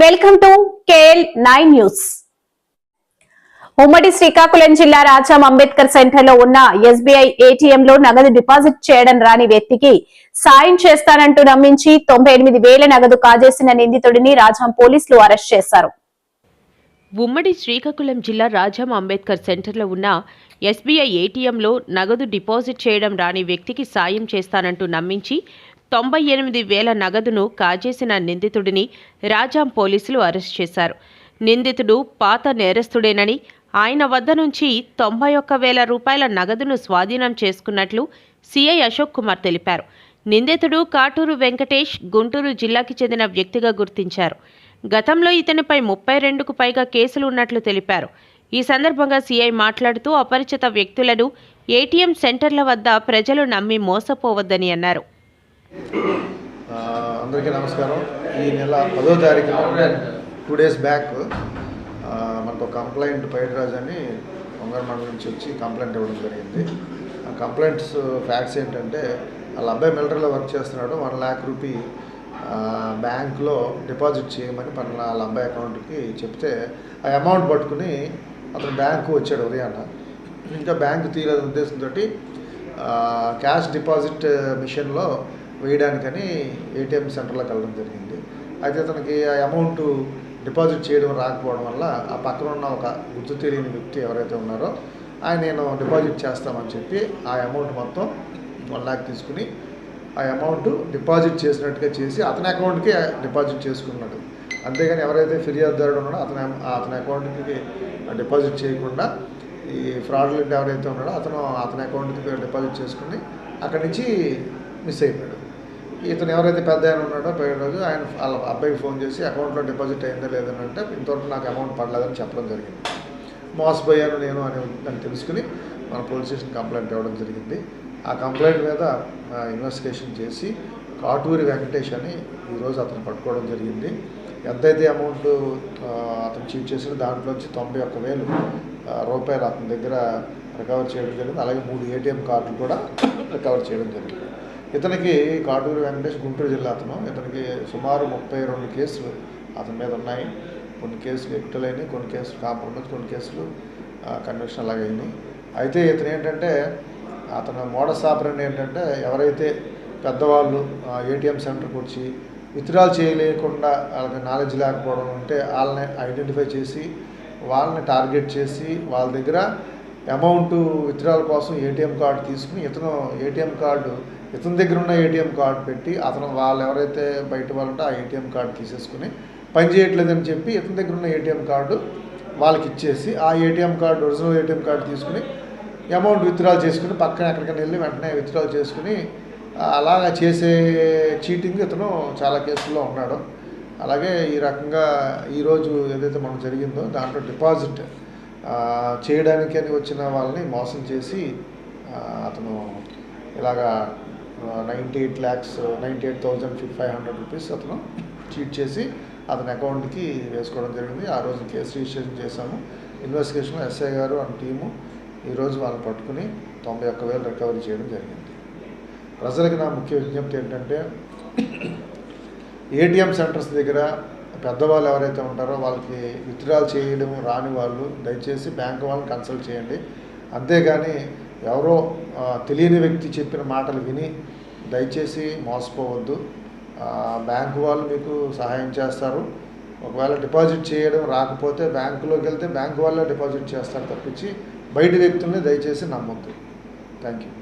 Welcome to KL nine news. ఉమ్మడి శ్రీకాకుళం జిల్లా రాజాం అంబేద్కర్ సెంటర్లో ఉన్న ఎస్బీఐ ఏటీఎం లో నగదు డిపాజిట్ చేయడం రాని వ్యక్తికి సాయం చేస్తానంటూ నమ్మించి తొంభై ఎనిమిది వేల నగదు కాజేసిన నిందితుడిని రాజాం పోలీసులు అరెస్ట్ చేశారు. ఉమ్మడి శ్రీకాకుళం జిల్లా రాజాం అంబేద్కర్ సెంటర్లో ఉన్న ఎస్బీఐ ఏటీఎంలో నగదు డిపాజిట్ చేయడం రాని వ్యక్తికి సాయం చేస్తానంటూ నమ్మించి తొంభై ఎనిమిది వేల నగదును కాజేసిన నిందితుడిని రాజాం పోలీసులు అరెస్ట్ చేశారు. నిందితుడు పాత నేరస్తుడేనని ఆయన వద్ద నుంచి తొంభై ఒక్క వేల రూపాయల నగదును స్వాధీనం చేసుకున్నట్లు సిఐ అశోక్ కుమార్ తెలిపారు. నిందితుడు కాటూరు వెంకటేష్ గుంటూరు జిల్లాకి చెందిన వ్యక్తిగా గుర్తించారు. గతంలో ఇతనిపై ముప్పై రెండుకు పైగా కేసులు ఉన్నట్లు తెలిపారు. ఈ సందర్భంగా సీఐ మాట్లాడుతూ అపరిచిత వ్యక్తులను ఏటీఎం సెంటర్ల వద్ద ప్రజలు నమ్మి మోసపోవద్దని అన్నారు. అందరికీ నమస్కారం. ఈ నెల పదో తారీఖున టూ డేస్ బ్యాక్ మనకు ఒక కంప్లైంట్ పైడరాజ్ అని పొంగల్ నుంచి వచ్చి కంప్లైంట్ ఇవ్వడం జరిగింది. ఆ కంప్లైంట్స్ ఫ్యాక్ట్స్ ఏంటంటే వాళ్ళ అబ్బాయి మిలిటరీలో వర్క్ చేస్తున్నాడు వన్ ల్యాక్ రూపీ బ్యాంక్లో డిపాజిట్ చేయమని మన వాళ్ళ అబ్బాయి అకౌంట్కి చెప్తే ఆ అమౌంట్ పట్టుకుని అతను బ్యాంకు వచ్చాడు ఉదయాన్న ఇంకా బ్యాంకు తీయలేదు ఉద్దేశంతో క్యాష్ డిపాజిట్ మిషన్లో వేయడానికని ఏటీఎం సెంటర్లోకి వెళ్ళడం జరిగింది. అయితే అతనికి ఆ అమౌంట్ డిపాజిట్ చేయడం రాకపోవడం వల్ల ఆ పక్కన ఉన్న ఒక గుర్తు తెలియని వ్యక్తి ఎవరైతే ఉన్నారో ఆయన నేను డిపాజిట్ చేస్తామని చెప్పి ఆ అమౌంట్ మొత్తం వన్ ల్యాక్ తీసుకుని ఆ అమౌంట్ డిపాజిట్ చేసినట్టుగా చేసి అతని అకౌంట్కి డిపాజిట్ చేసుకున్నాడు. అంతేగాని ఎవరైతే ఫిర్యాదుదారుడు ఉన్నాడో అతని అతని అకౌంట్కి డిపాజిట్ చేయకుండా ఈ ఫ్రాడ్లెంట్ ఎవరైతే ఉన్నాడో అతను అతని అకౌంట్కి డిపాజిట్ చేసుకుని అక్కడి నుంచి మిస్ అయిపోయాడు. ఇతను ఎవరైతే పెద్ద ఆయన ఉన్నాడో పోయే రోజు ఆయన వాళ్ళ అబ్బాయికి ఫోన్ చేసి అకౌంట్లో డిపాజిట్ అయిందో లేదని అంటే ఇంతవరకు నాకు అమౌంట్ పడలేదని చెప్పడం జరిగింది. మోసపోయాను నేను అని అని తెలుసుకుని మన పోలీస్ స్టేషన్ కంప్లైంట్ ఇవ్వడం జరిగింది. ఆ కంప్లైంట్ మీద ఇన్వెస్టిగేషన్ చేసి కాటూరి వెంకటేష్ అని ఈరోజు అతను పట్టుకోవడం జరిగింది. ఎంతైతే అమౌంట్ అతను చీట్ చేసిన దాంట్లోంచి తొంభై ఒక్క వేలు రూపాయలు అతని దగ్గర రికవర్ చేయడం జరిగింది. అలాగే మూడు ఏటీఎం కార్డులు కూడా రికవర్ చేయడం జరిగింది. ఇతనికి కాటూరు వెంకటేష్ గుంటూరు జిల్లా అతను. ఇతనికి సుమారు ముప్పై రెండు కేసులు అతని మీద ఉన్నాయి. కొన్ని కేసులు ఎక్టలైనవి కొన్ని కేసులు కాంప్రమైజ్ కొన్ని కేసులు కన్విక్షన్ అలాగైనాయి అయినాయి. అయితే ఇతను ఏంటంటే అతను మోడస్ ఆపరెంట్ ఏంటంటే ఎవరైతే పెద్దవాళ్ళు ఏటీఎం సెంటర్కి వచ్చి విత్డ్రాల్ చేయలేకుండా వాళ్ళకి నాలెడ్జ్ లేకపోవడం ఉంటే వాళ్ళని ఐడెంటిఫై చేసి వాళ్ళని టార్గెట్ చేసి వాళ్ళ దగ్గర అమౌంట్ విత్డ్రాల్ కోసం ఏటీఎం కార్డు తీసుకుని ఇతను ఏటీఎం కార్డు ఇతని దగ్గర ఉన్న ఏటీఎం కార్డు పెట్టి అతను వాళ్ళు ఎవరైతే బయట వాళ్ళు ఉంటే ఆ ఏటీఎం కార్డు తీసేసుకుని పని చేయట్లేదని చెప్పి ఇతని దగ్గర ఉన్న ఏటీఎం కార్డు వాళ్ళకి ఇచ్చేసి ఆ ATM card original ATM card తీసుకుని అమౌంట్ విత్డ్రాల్ చేసుకుని పక్కన ఎక్కడికైనా వెళ్ళి వెంటనే విత్డ్రాల్ చేసుకుని అలాగా చేసే చీటింగ్ ఇతను చాలా కేసుల్లో ఉన్నాడు. అలాగే ఈ రకంగా ఈరోజు ఏదైతే మనం జరిగిందో దాంట్లో డిపాజిట్ చేయడానికి అని వచ్చిన వాళ్ళని మోసం చేసి అతను ఇలాగా ninety eight lakhs ninety eight thousand five hundred rupees అతను చీట్ చేసి అతని అకౌంట్కి వేసుకోవడం జరిగింది. ఆ రోజు కేసు రిజిస్ట్రేషన్ చేశాము. ఇన్వెస్టిగేషన్లో ఎస్ఐ గారు అండ్ టీము ఈరోజు వాళ్ళని పట్టుకుని తొంభై ఒక్క వేలు రికవరీ చేయడం జరిగింది. ప్రజలకు నా ముఖ్య విజ్ఞప్తి ఏంటంటే ఏటీఎం సెంటర్స్ దగ్గర పెద్దవాళ్ళు ఎవరైతే ఉంటారో వాళ్ళకి విత్డ్రాల్ చేయడం రాని వాళ్ళు దయచేసి బ్యాంక్ వాళ్ళని కన్సల్ట్ చేయండి. అంతేగాని ఎవరో తెలియని వ్యక్తి చెప్పిన మాటలు విని దయచేసి మోసపోవద్దు. బ్యాంకు వాళ్ళు మీకు సహాయం చేస్తారు. ఒకవేళ డిపాజిట్ చేయడం రాకపోతే బ్యాంకులోకి వెళ్తే బ్యాంకు వాళ్ళే డిపాజిట్ చేస్తారు తప్పించి బయట వ్యక్తుల్ని దయచేసి నమ్మొద్దు. Thank you